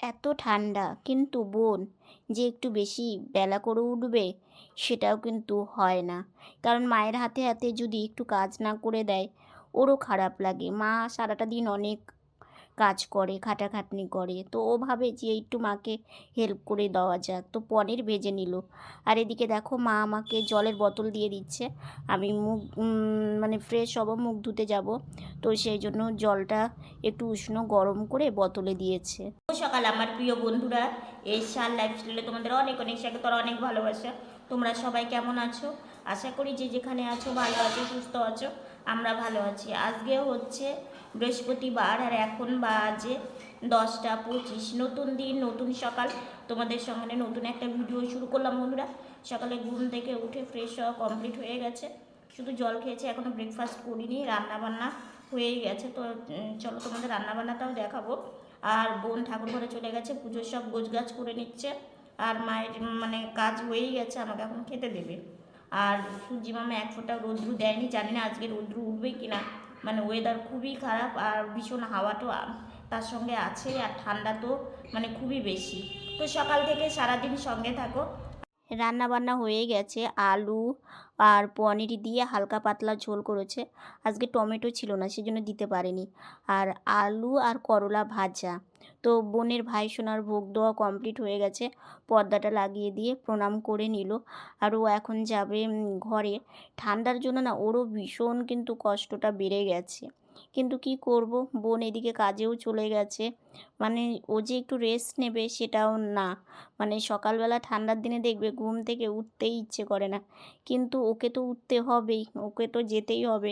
এত ঠান্ডা, কিন্তু বোন, যে একটু বেশি বেলা করে উঠবে সেটাও কিন্তু হয় না। কারণ মায়ের হাতে হাতে যদি একটু কাজ না করে দেয়, ওরও খারাপ লাগে। মা সারাটা দিন অনেক কাজ করে, খাটাখাটনি করে। তো ও ভাবে যে একটু মাকে হেল্প করে দেওয়া যাক। তো পনির ভেজে নিল। আর এদিকে দেখো মা আমাকে জলের বোতল দিয়ে দিচ্ছে। আমি মুখ মানে ফ্রেশ হব, মুখ ধুতে যাব। তো সেই জন্য জলটা একটু উষ্ণ গরম করে বোতলে দিয়েছে। সকাল আমার প্রিয় বন্ধুরা। এই সার লাইফস্টাইলে তোমাদের অনেক অনেক স্বাগত অনেক ভালোবাসা। তোমরা সবাই কেমন আছো? আশা করি যে যেখানে আছো ভালো আছো, সুস্থ আছো। আমরা ভালো আছি। আজকে হচ্ছে বৃহস্পতিবার আর এখন বাজে দশটা পঁচিশ। নতুন দিন, নতুন সকাল। তোমাদের সঙ্গে নতুন একটা ভিডিও শুরু করলাম বন্ধুরা। সকালে ঘুম থেকে উঠে ফ্রেশ হওয়া কমপ্লিট হয়ে গেছে। শুধু জল খেয়েছে এখনও ব্রেকফাস্ট করিনি রান্না বান্না হয়েই গেছে। তো চলো তোমাদের রান্না বান্নাটাও দেখাবো। আর বোন ঠাকুর ঘরে চলে গেছে, পুজোর সব গোছগাছ করে নিচ্ছে। আর মায়ের মানে কাজ হয়েই গেছে, আমাকে এখন খেতে দেবে। আর সূর্যি মামা এক ফোঁটা রৌদ্রু দেয়নি, জানি না আজকে রৌদ্রু উঠবে কি না মানে ওয়েদার খুবই খারাপ আর ভীষণ হাওয়াটাও তার সঙ্গে আছে আর ঠান্ডা তো মানে খুবই বেশি। তো সকাল থেকে সারাদিন সঙ্গে থাকো। রান্না বান্না হয়ে গেছে, আলু আর পনির দিয়ে হালকা পাতলা ঝোল করেছে। আজকে টমেটো ছিল না, সেজন্য দিতে পারেনি। আর আলু আর করলা ভাজা। তো বোনের ভাই সোনার ভোগ দেওয়া কমপ্লিট হয়ে গেছে, পর্দাটা লাগিয়ে দিয়ে প্রণাম করে নিল। আর ও এখন যাবে ঘরে। ঠান্ডার জন্য না, ওরও ভীষণ কিন্তু কষ্টটা বেড়ে গেছে। কিন্তু কি করব? বোন এদিকে কাজেও চলে গেছে। মানে ও যে একটু রেস্ট নেবে সেটাও না। মানে সকালবেলা ঠান্ডার দিনে দেখবে ঘুম থেকে উঠতেই ইচ্ছে করে না। কিন্তু ওকে তো উঠতে হবেই, ওকে তো যেতেই হবে।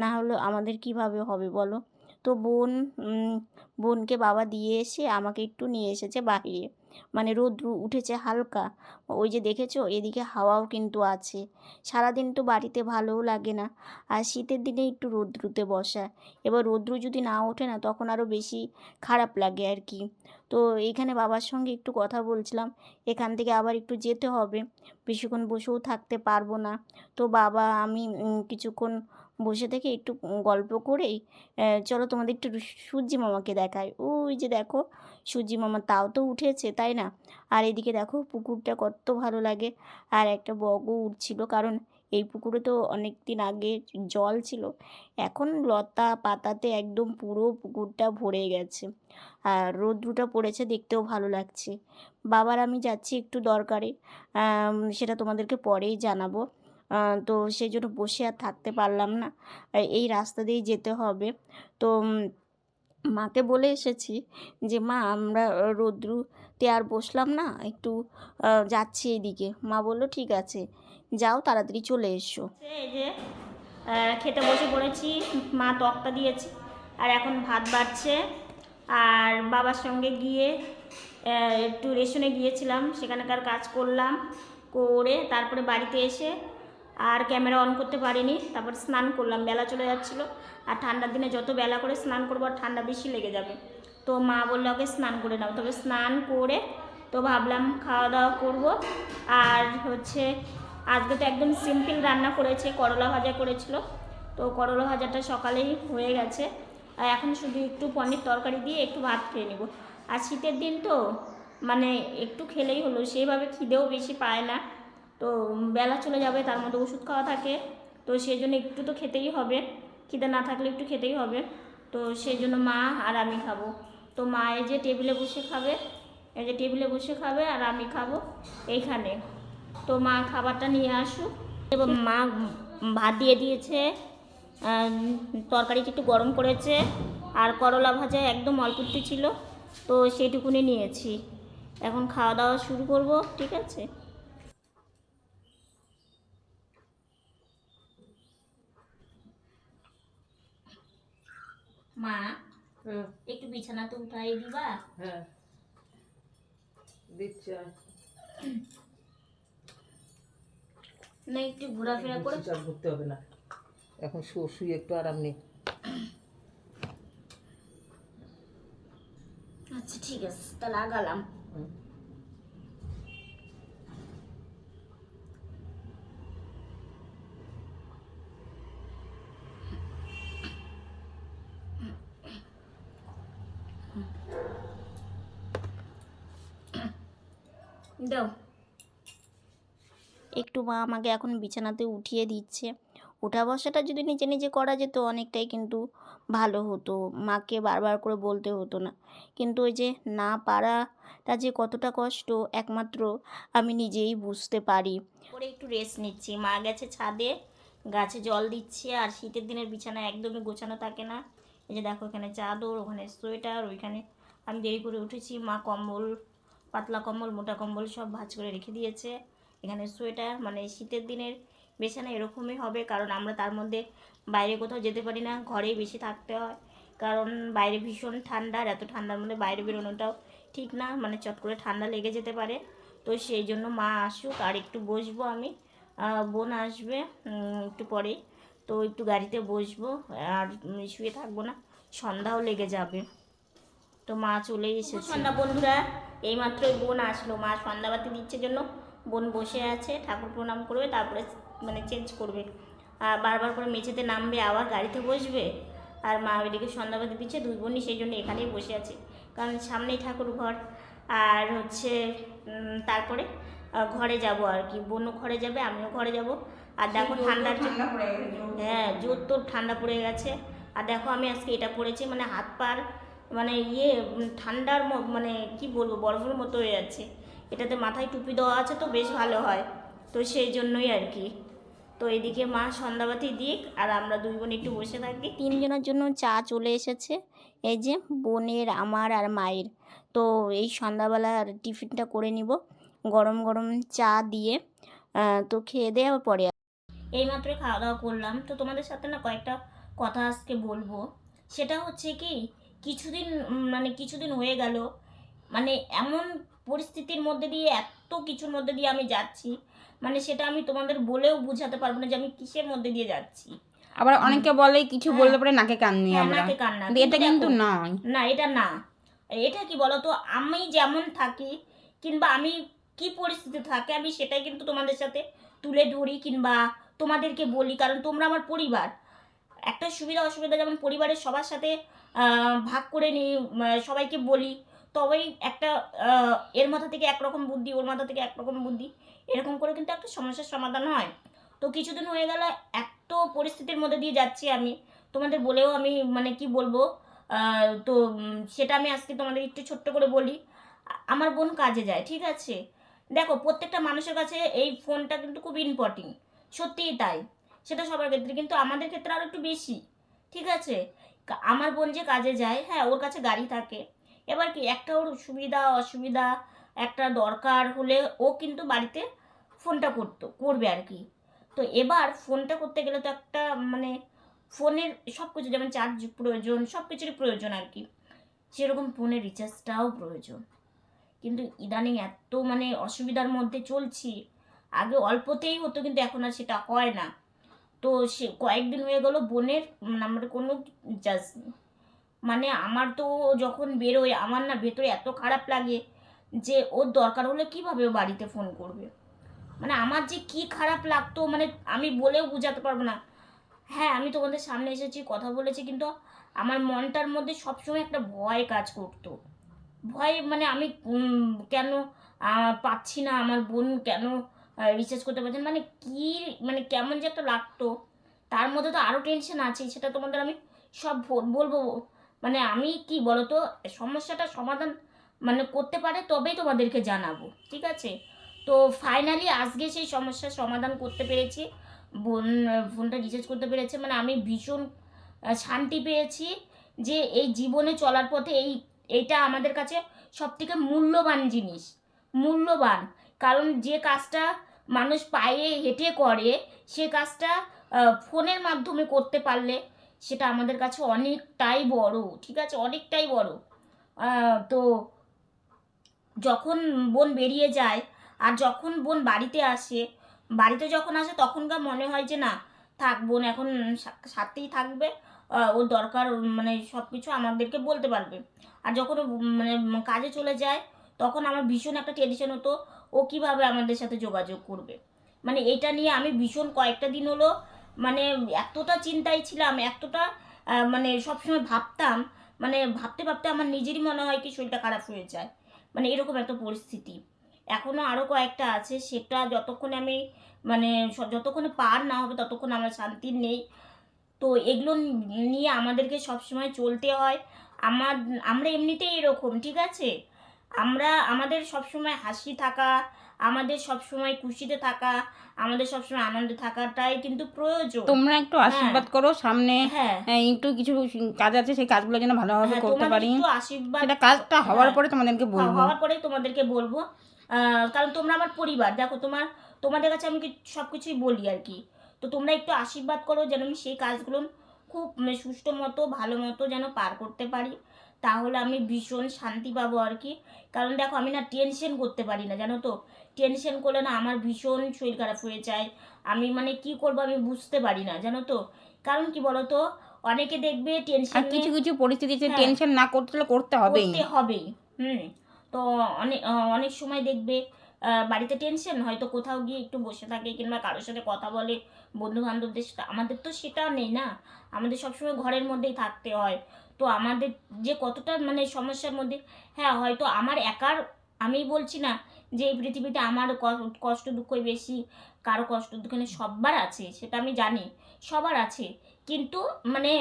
না হলে আমাদের কীভাবে হবে বলো? তো বোন বোনকে বাবা দিয়ে এসে আমাকে একটু নিয়ে এসেছে বাইরে। মানে রোদ্র উঠেছে হালকা। ওই যে দেখেছ? এদিকে হাওয়াও কিন্তু আছে। সারাদিন তো বাড়িতে ভালোও লাগে না। আর শীতের দিনে একটু রোদ্রুতে বসা। এবার রোদ্রু যদি না ওঠে না, তখন আরও বেশি খারাপ লাগে আর কি। তো এখানে বাবার সঙ্গে একটু কথা বলছিলাম। এখান থেকে আবার একটু যেতে হবে। বেশিক্ষণ বসেও থাকতে পারব না। তো বাবা, আমি কিছুক্ষণ বসে থেকে একটু গল্প করেই চলো তোমাদের একটু সূর্যি মামাকে দেখাই। ওই যে দেখো, সূর্যি মামা তাও তো উঠেছে, তাই না? আর এদিকে দেখো, পুকুরটা কত ভালো লাগে। আর একটা বগও উঠছিল কারণ এই পুকুরে তো অনেক দিন আগে জল ছিল। এখন লতা পাতাতে একদম পুরো পুকুরটা ভরে গেছে। আর রৌদ্রটা পড়েছে, দেখতেও ভালো লাগছে। বাবার আমি যাচ্ছি একটু দরকারে। সেটা তোমাদেরকে পরেই জানাব। তো সেই জন্য বসে আর থাকতে পারলাম না। এই রাস্তা দিয়েই যেতে হবে। তো মাকে বলে এসেছি যে, মা, আমরা রৌদ্রুতে আর বসলাম না, একটু যাচ্ছি এদিকে। মা বলল, ঠিক আছে, যাও তাড়াতাড়ি চলে এসো। এই যে খেতে বসে পড়েছি, মা তক্তা দিয়েছে, আর এখন ভাত বাড়ছে, আর বাবার সঙ্গে গিয়ে একটু রেশনে গিয়েছিলাম, সেখানকার কাজ করলাম, করে তারপরে বাড়িতে এসে আর ক্যামেরা অন করতে পারিনি, তারপর স্নান করলাম, বেলা চলে যাচ্ছিল। আর ঠান্ডার দিনে যত বেলা করে স্নান করব, আর ঠান্ডা বেশি লেগে যাবে। তো মা বলল, ওকে স্নান করে নাও। তবে স্নান করে তো ভাবলাম খাওয়া দাওয়া করব। আর হচ্ছে, আজকে তো একদম সিম্পল রান্না করেছে, করলা ভাজা করেছিল। তো করলা ভাজাটা সকালেই হয়ে গেছে। আর এখন শুধু একটু পনির তরকারি দিয়ে একটু ভাত খেয়ে নেব। আর শীতের দিন তো মানে একটু খেলেই হলো, সেইভাবে খিদেও বেশি পায় না। তো বেলা চলে যাবে, তার মধ্যে ওষুধ খাওয়া থাকে। তো সেই জন্য একটু তো খেতেই হবে। খিদে না থাকলে একটু খেতেই হবে। তো সেই জন্য মা আর আমি খাব। তো মা এই যে টেবিলে বসে খাবে, এই যে টেবিলে বসে খাবে আর আমি খাব এইখানে। তো মা খাবারটা নিয়ে আসুক। এবং মা ভাত দিয়ে দিয়েছে তরকারিটা একটু গরম করেছে, আর করলা ভাজা একদম অল্প একটু ছিল। তো সেইটুকুনি নিয়েছি। এখন খাওয়া দাওয়া শুরু করব, ঠিক আছে? মা একটু বিছানা তো উঠাই দিবা? হ্যাঁ। দিচ্ছি না একটু ঘোরাফেরা করে চাপ করতে হবে না। এখন শু শুয়ে একটু আরাম নেই। আচ্ছা ঠিক আছে তাহলে আগালাম। দাও। একটু মা আমাকে এখন বিছানাতে উঠিয়ে দিচ্ছে। ওঠা বসাটা যদি নিজে নিজে করা যেত অনেকটাই কিন্তু ভালো হতো। মাকে বারবার করে বলতে হতো না। কিন্তু ওই যে না পারাটা যে কতটা কষ্ট, একমাত্র আমি নিজেই বুঝতে পারি। পরে একটু রেস্ট নিচ্ছি। মা গেছে ছাদে, গাছে জল দিচ্ছে আর শীতের দিনের বিছানা একদমই গোছানো থাকে না। এই যে দেখো এখানে চাদর, ওখানে সোয়েটার, ওইখানে আমি দেরি করে উঠেছি। মা কম্বল পাতলা কম্বল, মোটা কম্বল সব ভাঁজ করে রেখে দিয়েছে। এখানে সোয়েটার মানে শীতের দিনের বিছানা এরকমই হবে, কারণ আমরা তার মধ্যে বাইরে কোথাও যেতে পারি না, ঘরেই বেশি থাকতে হয়। কারণ বাইরে ভীষণ ঠান্ডা, আর এত ঠান্ডার মধ্যে বাইরে বেরোনোটাও ঠিক না মানে চট করে ঠান্ডা লেগে যেতে পারে। তো সেই জন্য মা আসুক, আর একটু বসবো আমি। বোন আসবে একটু পরেই। তো একটু গাড়িতে বসবো, আর শুয়ে থাকব না, সন্ধ্যাও লেগে যাবে। তো মা চলেই এসেছে। সন্ধ্যা বন্ধুরা। এইমাত্র বোন আসলো। মা সন্ধ্যাবাতি দিচ্ছে জন্য। বোন বসে আছে ঠাকুর প্রণাম করবে তারপরে মানে চেঞ্জ করবে। আর বারবার করে মেঝেতে নামবে আবার গাড়িতে বসবে। আর মা ওইদিকে সন্ধ্যাবাতি দিচ্ছে দুই বোনই সেই জন্য এখানেই বসে আছে। কারণ সামনেই ঠাকুর ঘর। আর হচ্ছে তারপরে ঘরে যাব আর কি। বোনও ঘরে যাবে আমিও ঘরে যাব। আর দেখো ঠান্ডার জন্য হ্যাঁ জোর তোর ঠান্ডা পড়ে গেছে। আর দেখো আমি আজকে এটা পরেছি মানে হাত পার মানে ইয়ে ঠান্ডার মানে কি বলব, বরফের মতো হয়ে যাচ্ছে। এটাতে মাথায় টুপি দেওয়া আছে তো বেশ ভালো হয়। তো সেই জন্যই আর কি। তো এদিকে মা সন্ধ্যাবাতি দিক, আর আমরা দুই বোন একটু বসে থাকি। তিনজনের জন্য চা চলে এসেছে। এই যে বোনের, আমার আর মায়ের। তো এই সন্ধ্যাবেলার টিফিনটা করে নিব। গরম গরম চা দিয়ে তো খেয়ে দেওয়ার পরে এইমাত্র খাওয়া দাওয়া করলাম। তো তোমাদের সাথে না কয়েকটা কথা আজকে বলব। সেটা হচ্ছে কি কিছুদিন মানে কিছুদিন হয়ে গেল। মানে এমন পরিস্থিতির মধ্যে দিয়ে এত কিছুর মধ্যে দিয়ে আমি যাচ্ছি। মানে সেটা আমি তোমাদের বলেও বোঝাতে পারব না যে আমি কিসের মধ্যে দিয়ে যাচ্ছি। আবার অনেকে বলে কিছু হ্যাঁ। বললে পরে নাকে কান নিই হ্যাঁ, আমরা। নাকে কান্না কিন্তু এটা কিন্তু নয়। না এটা না। এটা কি বলতো? আমি যেমন থাকি কিংবা আমি কি পরিস্থিতি থাকে আমি সেটাই কিন্তু তোমাদের সাথে তুলে ধরি কিংবা তোমাদেরকে বলি। কারণ তোমরা আমার পরিবার। একটা সুবিধা অসুবিধা যেমন পরিবারের সবার সাথে ভাগ করে নিই সবাইকে বলি। তবেই একটা এর মাথা থেকে একরকম বুদ্ধি, ওর মাথা থেকে একরকম বুদ্ধি। এরকম করে কিন্তু একটা সমস্যার সমাধান হয়। তো কিছুদিন হয়ে গেল, এত পরিস্থিতির মধ্যে দিয়ে যাচ্ছি আমি। তোমাদের বলেও আমি মানে কি বলব তো সেটা আমি আজকে তোমাদের একটু ছোট্ট করে বলি। আমার বোন কাজে যায়, ঠিক আছে? দেখো, প্রত্যেকটা মানুষের কাছে এই ফোনটা কিন্তু খুব ইম্পর্টেন্ট সত্যিই তাই। সেটা সবার ক্ষেত্রে, কিন্তু আমাদের ক্ষেত্রে আরও একটু বেশি, ঠিক আছে? আমার বোন যে কাজে যায় হ্যাঁ ওর কাছে গাড়ি থাকে। এবার কি, একটা ওর সুবিধা, অসুবিধা, একটা দরকার হলে ও কিন্তু বাড়িতে ফোনটা করতো, করবে আর কি। তো এবার ফোনটা করতে গেলে তো একটা মানে ফোনের সব কিছু যেমন চার্জ প্রয়োজন সব কিছুরই প্রয়োজন আর কি। সেরকম ফোনের রিচার্জটাও প্রয়োজন। কিন্তু ইদানিং এত মানে অসুবিধার মধ্যে চলছি, আগে অল্পতেই হতো, কিন্তু এখন আর সেটা হয় না। তো সে কয়েকদিন হয়ে গেল বোনের আমার কোনো নেই মানে আমার তো যখন বেরোয়, আমার না ভেতরে এত খারাপ লাগে যে ওর দরকার হলে কীভাবে বাড়িতে ফোন করবে? মানে আমার যে কি খারাপ লাগতো মানে আমি বলেও বোঝাতে পারব না। হ্যাঁ আমি তোমাদের সামনে এসেছি, কথা বলেছি, কিন্তু আমার মনটার মধ্যে সবসময় একটা ভয় কাজ করতো। ভয় মানে আমি কেন পাচ্ছি না, আমার বোন কেন রিচার্জ করতে পারছেন মানে কি মানে কেমন যে একটা লাগতো। তার মধ্যে তো আরও টেনশন আছে, সেটা তোমাদের আমি সব বলব। মানে আমি কি বলতো, সমস্যাটা সমাধান মানে করতে পারে তবেই তোমাদেরকে জানাব, ঠিক আছে? তো ফাইনালি আজকে সেই সমস্যার সমাধান করতে পেরেছি। বোন ফোনটা রিচার্জ করতে পেরেছে মানে আমি ভীষণ শান্তি পেয়েছি যে এই জীবনে চলার পথে এই, এটা আমাদের কাছে সবথেকে মূল্যবান জিনিস, মূল্যবান। কারণ যে কাজটা মানুষ পায়ে হেঁটে করে, সে কাজটা ফোনের মাধ্যমে করতে পারলে সেটা আমাদের কাছে অনেকটাই বড়, ঠিক আছে? অনেকটাই বড়। তো যখন বোন বেরিয়ে যায় আর যখন বোন বাড়িতে আসে, বাড়িতে যখন আসে তখনকার মনে হয় যে, না, থাক, বোন এখন সাথেই থাকবে ওর দরকার মানে সব কিছু আমাদেরকে বলতে পারবে। আর যখন মানে কাজে চলে যায়, তখন আমার ভীষণ একটা টেনশন হতো ও কীভাবে আমাদের সাথে যোগাযোগ করবে? মানে এটা নিয়ে আমি ভীষণ কয়েকটা দিন হলো মানে এতটা চিন্তায় ছিলাম, এতটা মানে সবসময় ভাবতাম মানে ভাবতে ভাবতে আমার নিজেরই মনে হয় কি শরীরটা খারাপ হয়ে যায়। মানে এরকম একটা পরিস্থিতি। এখনও আরও কয়েকটা আছে, সেটা যতক্ষণে আমি মানে যতক্ষণে পার না হবে ততক্ষণ আমার শান্তি নেই। তো এগুলো নিয়ে আমাদেরকে সবসময় চলতে হয়। আমার, আমরা এমনিতেই এরকম, ঠিক আছে? আমরা আমাদের সবসময় হাসি থাকা আমাদের সবসময় খুশিতে থাকা আমাদের সবসময় আনন্দে থাকাটাই কিন্তু প্রয়োজন। তোমরা একটু আশীর্বাদ করো সামনে হ্যাঁ। হ্যাঁ, একটু কিছু কাজ আছে সেই কাজগুলো যেন ভালোভাবে হ্যাঁ, করতে পারি। আশীর্বাদ সেটা কাজটা হওয়ার হ্যাঁ। পরে তোমাদেরকে বলব। হওয়ার পরে তোমাদেরকে বলব। আহ, কারণ তোমরা আমার পরিবার দেখো তোমার তোমাদের কাছে আমি সব কিছুই বলি আর কি। তো তোমরা একটু আশীর্বাদ করো যেন আমি সেই কাজগুলো খুব মানে সুষ্ঠু মতো ভালো মতো যেন পার করতে পারি। তাহলে আমি ভীষণ শান্তি পাবো আর কি। কারণ দেখো আমি না টেনশন করতে পারি না জানো তো? টেনশন করলে না আমার ভীষণ শরীর খারাপ হয়ে যায়। আমি মানে কি করব আমি বুঝতে পারি না জানো তো? কারণ কি বলতো? অনেকে দেখবে টেনশন কিছু কিছু পরিস্থিতিতে হ্যাঁ। টেনশন না করতে হলে করতে হবেই। করতে হবেই হুম। তো অনেক অনেক সময় দেখবে বাড়িতে টেনশন হয়তো কোথাও গিয়ে একটু বসে থাকে কিংবা কারোর সাথে কথা বলে বন্ধু বান্ধবদের সাথে, আমাদের তো সেটা নেই না? আমাদের সবসময় ঘরের মধ্যেই থাকতে হয়। তো আমাদের যে কতটা মানে সমস্যার মধ্যে হ্যাঁ হয়তো আমার একার, আমি বলছি না যে এই পৃথিবীতে আমার কষ্ট দুঃখই বেশি, কারও কষ্ট দুঃখ সবার আছে, সেটা আমি জানি, সবার আছে। কিন্তু মানে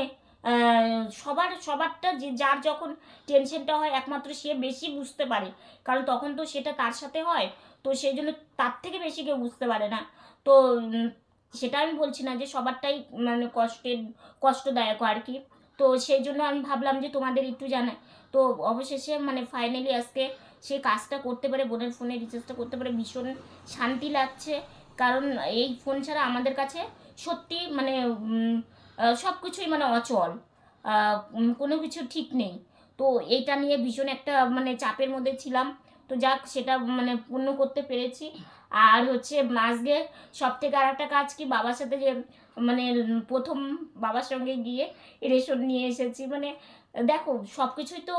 সবার, সবারটা যে, যার যখন টেনশনটা হয়, একমাত্র সে বেশি বুঝতে পারে। কারণ তখন তো সেটা তার সাথে হয়, তো সেই জন্য তার থেকে বেশি কেউ বুঝতে পারে না। তো সেটা আমি বলছি না যে সবারটাই মানে কষ্টের, কষ্টদায়ক আর কি। তো সেই জন্য আমি ভাবলাম যে তোমাদের একটু জানাই। তো অবশেষে মানে ফাইনালি আজকে সেই কাজটা করতে পারে, বোনের ফোনে রিচার্জটা করতে পারে ভীষণ শান্তি লাগছে। কারণ এই ফোন ছাড়া আমাদের কাছে সত্যি মানে সব কিছুই মানে অচল। কোনো কিছু ঠিক নেই। তো এইটা নিয়ে ভীষণ একটা মানে চাপের মধ্যে ছিলাম। তো যাক, সেটা মানে পূর্ণ করতে পেরেছি। আর হচ্ছে আজকে সব থেকে আর একটা কাজ কি, বাবার সাথে যে মানে প্রথম বাবার সঙ্গে গিয়ে রেশন নিয়ে এসেছি। মানে দেখো সব কিছুই তো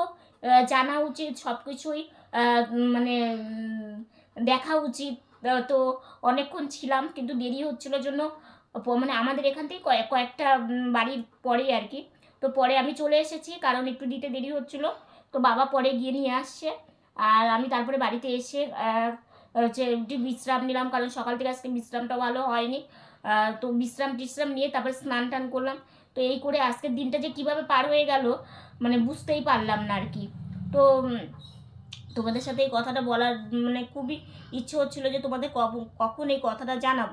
জানা উচিত সব কিছুই মানে দেখা উচিত। তো অনেকক্ষণ ছিলাম, কিন্তু দেরি হচ্ছিল জন্য মানে আমাদের এখান থেকে কয়েক কয়েকটা বাড়ির পরে আর কি। তো পরে আমি চলে এসেছি, কারণ একটু দিতে দেরি হচ্ছিল। তো বাবা পরে গিয়ে নিয়ে আসছে। আর আমি তারপরে বাড়িতে এসে হচ্ছে একটু বিশ্রাম নিলাম, কারণ সকাল থেকে আজকে বিশ্রামটা ভালো হয়নি। তো বিশ্রাম টিশ্রাম নিয়ে তারপরে স্নান টান করলাম। তো এই করে আজকের দিনটা যে কীভাবে পার হয়ে গেল মানে বুঝতেই পারলাম না আর কি। তো তোমাদের সাথে এই কথাটা বলার মানে খুবই ইচ্ছে হচ্ছিল যে তোমাদের কখন এই কথাটা জানাব।